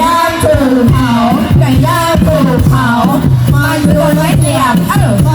ย่างถูกเผาไก่ย่างถูกเผามันโดนไว้เตรียบเออ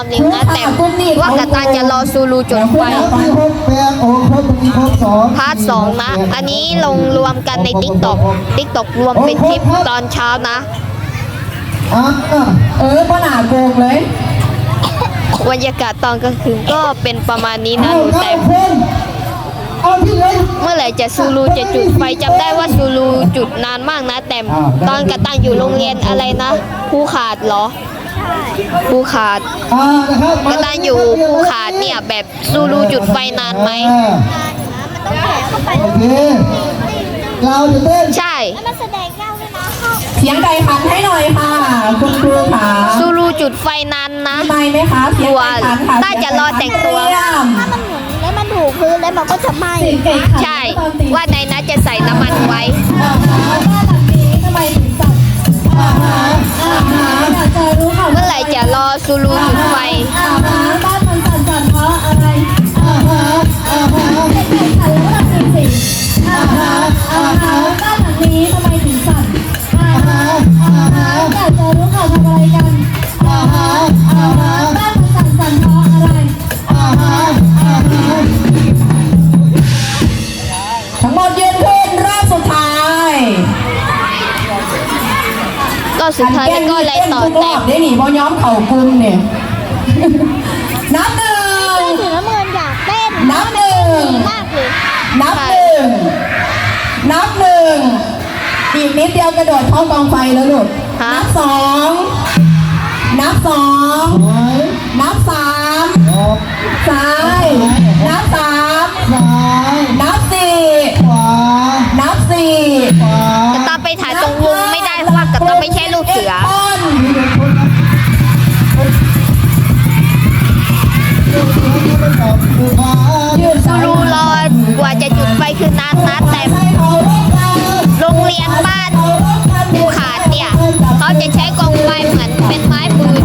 ความเร็วนะแต่ว่ากระตังจะรอซูรูจุดไฟพาร์ทสองนะ อันนี้ลงรวมกันใน t ิ k t o k t ิ k t o k รวมเป็นคลิปตอนเช้านะเออป้าหนาโกงเลยบรรยากาศตอนกลางคืนก็เป็นประมาณนี้นะหนูแต่เอาที่เหลือเมื่อไหร่จะซูรูจะจุดไฟจำได้ว่าซูรูจุดนานมากนะ แต่ตอนกระตังอยู่โรงเรียนอะไรนะภูขาดเหรอ ภูขาดอ่านะครับกระตังอยู่ภูขาดเนี่ยแบบซูรูจุดไฟนานไหมโอเคเราจะเต้นใช่เสียงไก่ขันให้หน่อยค่ะ คุณครูค่ะซูรูจุดไฟนานนะไม่ไหมคะเสียงไก่ขันค่ะน่าจะรอแต่งตัวเสียงไก่ขันถ้ามันหมุนแล้วมันถูกพื้นแล้วมันก็จะไหม้เสียงไก่ขันใช่ ว่าในนั้นจะใส่น้ำมันไว้อ่าฮะบ้านหลังนี้ทำไม เมื่อไหร่จะรอซูรูจุดไฟบ้านมันสั่นๆเพราะอะไรเด็กๆสั่นแล้วแบบสิ่งๆอ่าฮะอ่าฮะบ้านหลังนี้ทำไมถึงสั่นอยากจะรู้ค่ะทำอะไรกัน สุดท้ายแล้วก็เลยต่อทุกรแต่อบได้หนีบอย้อมเข่ากลุ่มเนี่ยนับหนึ่งสีน้ำเงินอยากเต้นนับหนึ่งมากเลยนับหนึ่งนับหนึ่งอีกนิดเดียวกระโดดเข้ากองไฟแล้วลูกฮะนับสองนับสองไว้นับสามออกซ้ายนับสามซ้ายนับ เสือต้นมีเด็กคนนะเด็กคนนี้ไม่ตอบคือขวายืนซูรูรอกว่าจะจุดไฟคือนานนะแต่โรงเรียนบ้านภูขาดเนี่ย เขาจะใช้กองไฟเหมือนเป็นไม้ปืน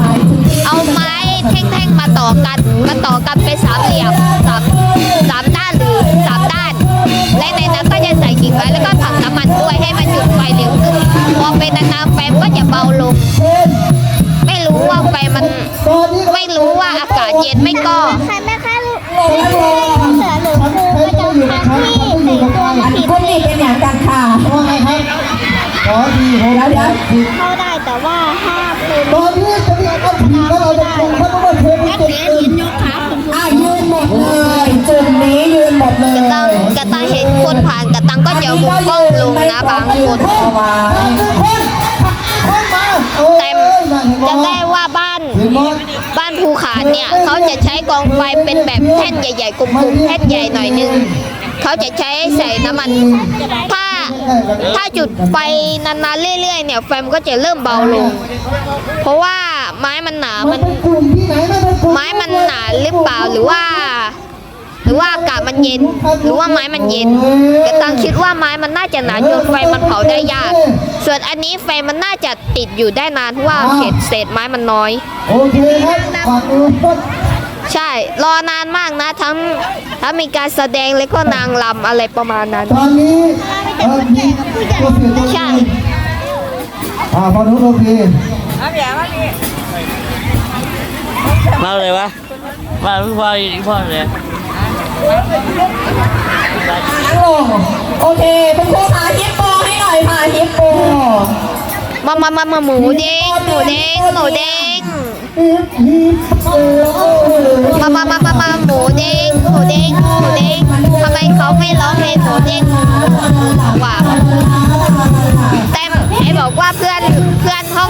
เอาไม้แท่งๆมาต่อกัน มาต่อกันเป็นสามเหลี่ยมสาม อเป็นนานๆไฟมก็จะเบาลง ไม่รู้ว่าไฟมัน ไม่รู้ว่าอากาศเย็นไม่ก็ใครแม่ค้าลูเสือหรือครูประจำชั้นที่แต่งตัวมาผิดคนนี้เป็นอย่างกันค่ะว่าไงครับขอทีเดี๋ยวเดี๋ยวเข้าได้แต่ว่าห้ามเป็นตอนนี้จะมีอัพทีแล้วเราจะคงพัฒนาเทปนี้เป็นเอง นี้ยืนหมดเลยกระตังกระตังเห็นคนผ่านกระตังก็จะมุมกล้องลงนะบางคนเอานคนมาโอ้แต่จะได้ว่าบ้านบ้านภูขาดเนี่ยเขาจะใช้กองไฟเป็นแบบแท่นใหญ่ๆกลมๆแท่นใหญ่หน่อยนึงเขาจะใช้ใส่น้ำมัน ถ้าถ้าจุดไฟนานๆเรื่อยๆเนี่ยไฟมันก็จะเริ่มเบาลง เพราะว่าไม้มันหนา มันไม้มันหนาหรือเปล่าหรือว่า หรือว่าอากาศมันเย็น หรือว่าไม้มันเย็นกระตังคิดว่าไม้มันน่าจะหนาจนไฟมันเผาได้ยาก ส่วนอันนี้ไฟมันน่าจะติดอยู่ได้นานเพราะว่าเศษเศษไม้มันน้อย โอเคครับฝากดูต้นใช่ รอนานมากนะ ทั้งทั้งมีการแสดงแล้วก็นางรำอะไรประมาณนั้น ตอนนี้เออมีตัวเปลี่ยนตัวใช่ อ่าพอรู้โอเคมาเลยวะ มาพี่พ่อพี่พ่อเลย นั่งลงโอเคคุณครูพาฮิปโปให้หน่อยพาฮิปโปมามามามาหมูเด้งหมูเด้งหมูเด้งมามามามามาหมูเด้งหมูเด้งหมูเด้งทำไมเขาไม่ร้องเพลงหมูเด้งว่าแต่ไอ้บอกว่าเพื่อนเพื่อนห้อง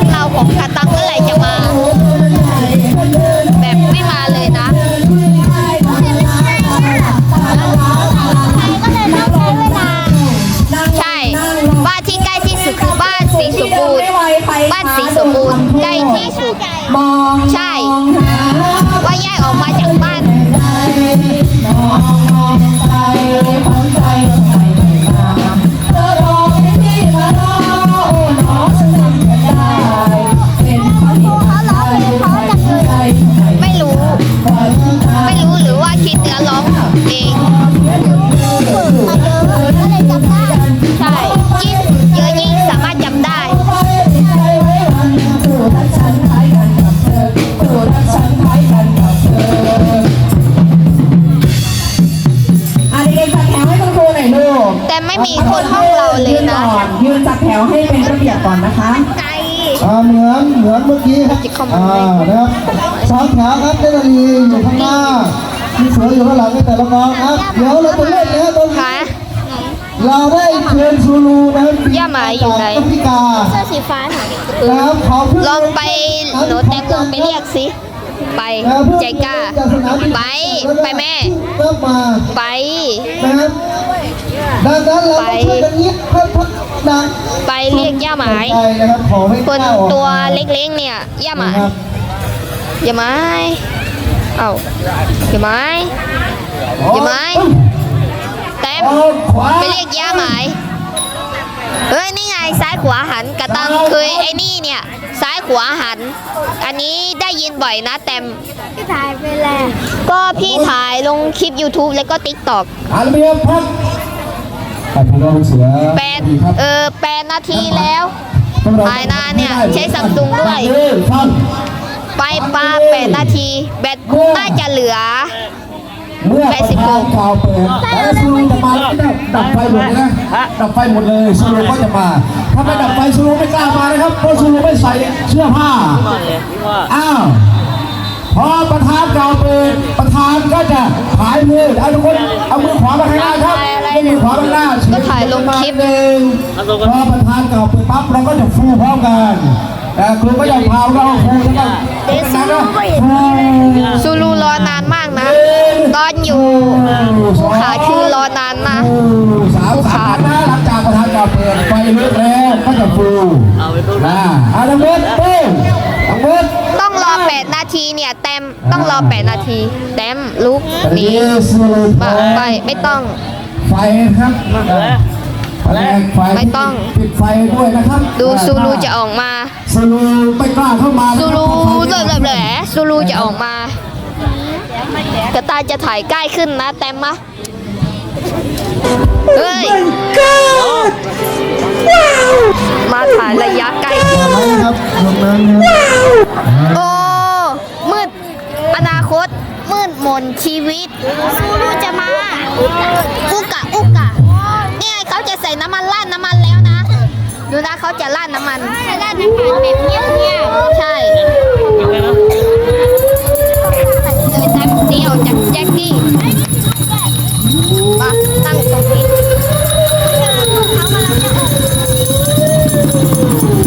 ย่าหมาอยู่ไหนจากแอฟริกาเสื้อสีฟ้าหน่อยนะครับเขาเพิ่ลองไปหนูแตงลองไปเรียกสิ ไปใจกล้า ไป ไปแม่เริ่มมาไปนะครับดังนั้นเราต้องช่วยกันยิบเพิ่มพักดังไปเรียกย่าหมายใจนะครับขอให้คนก้าออกมาตัวเล็กๆเนี่ย ย่าหมายนะครับอย่าไม้เอ้าอย่าไม้อย่าไม้แต้มออกขวาไปเรียกย่าหมาย เฮ้ยนี่ไงซ้ายขวาหันกระตังเคยไอ้นี่เนี่ย ซ้ายขวาหัน อันนี้ได้ยินบ่อยนะแต้มพี่ถ่ายไปแล้ว ก็พี่ถ่ายลงคลิป YouTube แล้วก็ TikTok อาเบียพักขอบคุณครับเสือแปดดีครับเออแปดนาทีแล้วถ่ายนานเนี่ยใช้ Samsung ด้วยท่านไปปลาแปดนาที แบตน่าจะเหลือ เมื่อแปประดสิบหธานกข่าวเปิดแต่ซูรูจะมาแล้วไม่ได้ดับไฟหมดเลยนะดับไฟหมดเลยซูรูก็จะมา ถ้าไม่ดับไฟซูรูไม่กล้ามานะครับเพราะซูรูไม่ใส่เสื้อผ้าพ่อเลยพี่พ่ออ้าวพอประธานกล่าวเปิดประธานก็จะหายมือเอาทุกคนเอามือขวามาข้างหน้าครับเอามือขวามาข้างหน้าก็ถ่ายลงคลิปหนึ่งพอประธานกล่าวเปิดปั๊บเราก็จะฟูพร้อมกันแต่ ครูก็จะพาเราฟูแล้วก็เด็กซูรูก็เห็นซูรูรอนานมากนะ ตอนอยู่ภูขาคือรอนานนะสามสามนะหลังจากประธานกล่าวเปิดไฟลุกแล้วก็จะฟูเอาไปรุ่นอ่าอาดังเวทเป้งดังเวทต้องรอ8นาทีเนี่ยแต้มต้องรอ8นาทีแต้มลุกตอนหนีนี้ซูรูไปไปไม่ต้อง ไฟครับแผนกไฟไม่ต้องปิดไฟด้วยนะครับ ดูซูรูจะออกมา ซูรูไม่กล้าเข้ามาซูรูเริ่มแหละซูรูจะออกมากระตายจะถ่ายใกล้ขึ้นนะแต้มมะเฮ้ยมาถ่ายระยะใกล้ไหมครับตรงนั้นครับโอ้มืดอนาคตมืดมนชีวิตซูรูจะมาอุกะอุกะนี่ไงเขาจะใส่น้ำมันราดน้ำมันแล้วนะ ดูนะเขาจะราดน้ำมันราดน้ำมันแบบเงียบๆใช่เดินแป๊บเดียวจากแจ็คกี้มาตั้งตรงนี้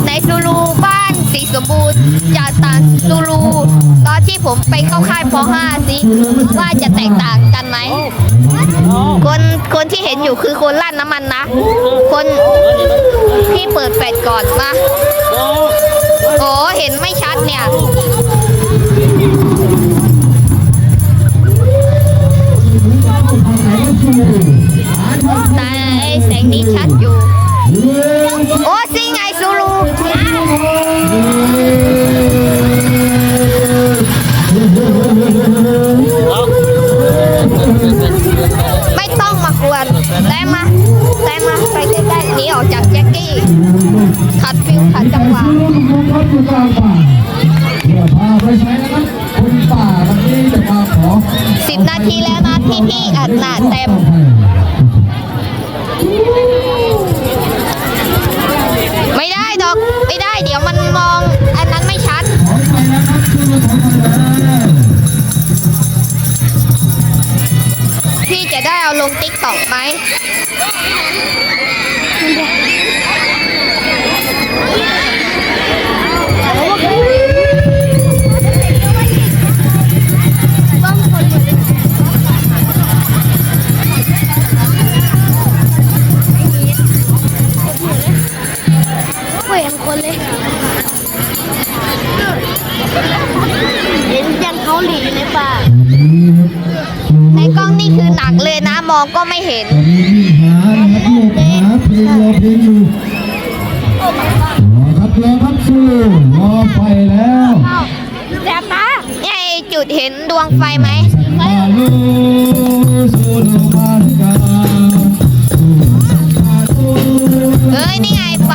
ในซูรูบ้านสีสมบูรณ์จากต่างซูรูตอนที่ผมไปเข้าค่ายป .5 สิว่าจะแตกต่างกันไหมคนคนที่เห็นอยู่คือคนลั่นน้ำมันนะ ก่อนมาโอ้เห็นไม่ชัดเนี่ยแต่ไอ้แสงนี้ชัดอยู่ ติ๊กตอกไหมไม่เห็นคนเลยเห็นยันเขาหลีอยู่ในป่า ในกล้องนี่คือ หนักเลยนะมองก็ไม่เห็นตอนนี้วิ่งหานะครับลูกหาเพลงรอเพลงอยู่รอครับรอครับสู้รอไฟแล้วแสบตาไอ้จุดเห็นดวงไฟไหมมาลูสู้โลมาลิกาเอ้ยนี่ไงไฟ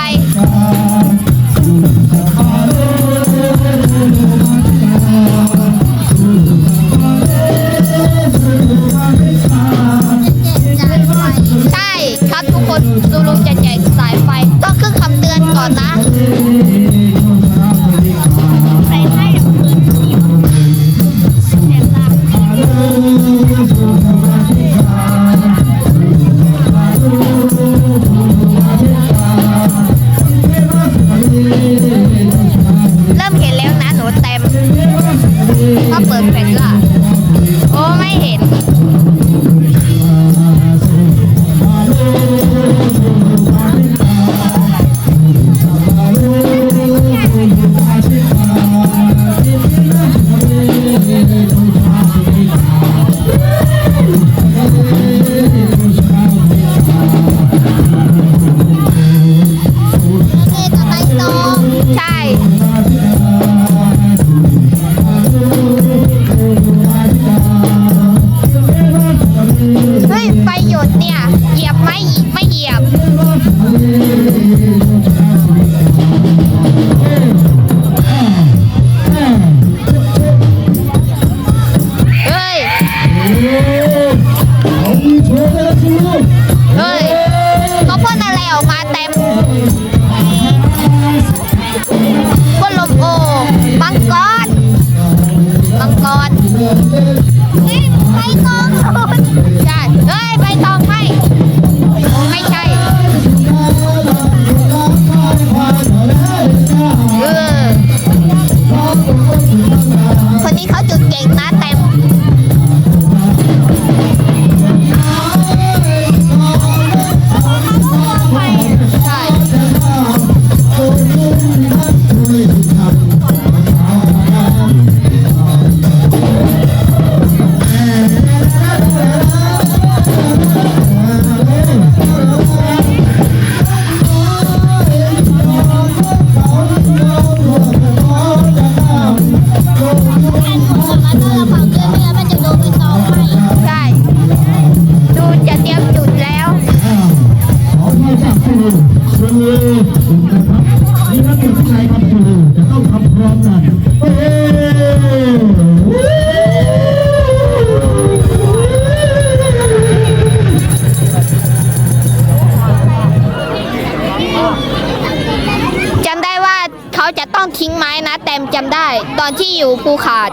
อยู่ภูขาด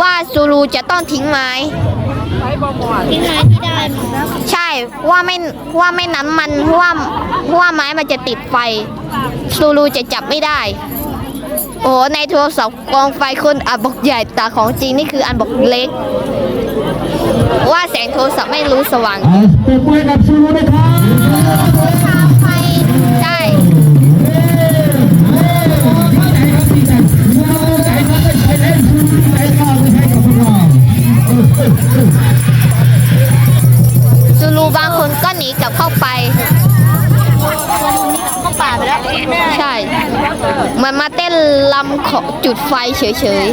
ว่าซูรูจะต้องทิ้งไม้ ทิ้งไม้ที่ได้นะใช่ว่าไม่ว่าไม่นั้นมันว่าว่าไม้มันจะติดไฟซูรูจะจับไม่ได้ โอ้โหในโทรศัพท์กองไฟคุณอันบอกใหญ่แต่ของจริงนี่คืออันบอกเล็ก ว่าแสงโทรศัพท์ไม่รู้สว่างเอาปรบมือกับซูรุนะครับ ซูรูบางคนก็หนีกลับเข้าไปเข้าป่าไปแล้วใช่ เหมือนมาเต้นลำของจุดไฟเฉย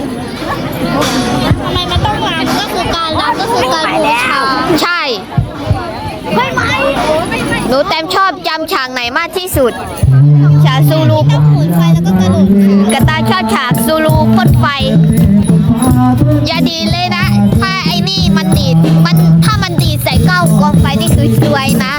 ทำไมมันต้องรำก็คือการรำก็คือการบูชาๆ ใช่ ไม่ไหมหนูแต้มชอบจำฉากไหนมากที่สุด ฉากซูรูต้องหมุนไฟแล้วก็กระโดดขากระตายชอบฉากซูรูพ่นไฟ อย่าดีเลยนะ ถ้าไอ้นี่มันดีดมันถ้ามันดีดใส่เก้ากองไฟนี่คือซวยนะ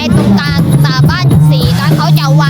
ในตรงกลางตาบ้านสีนั้นเขาจะเอาวาง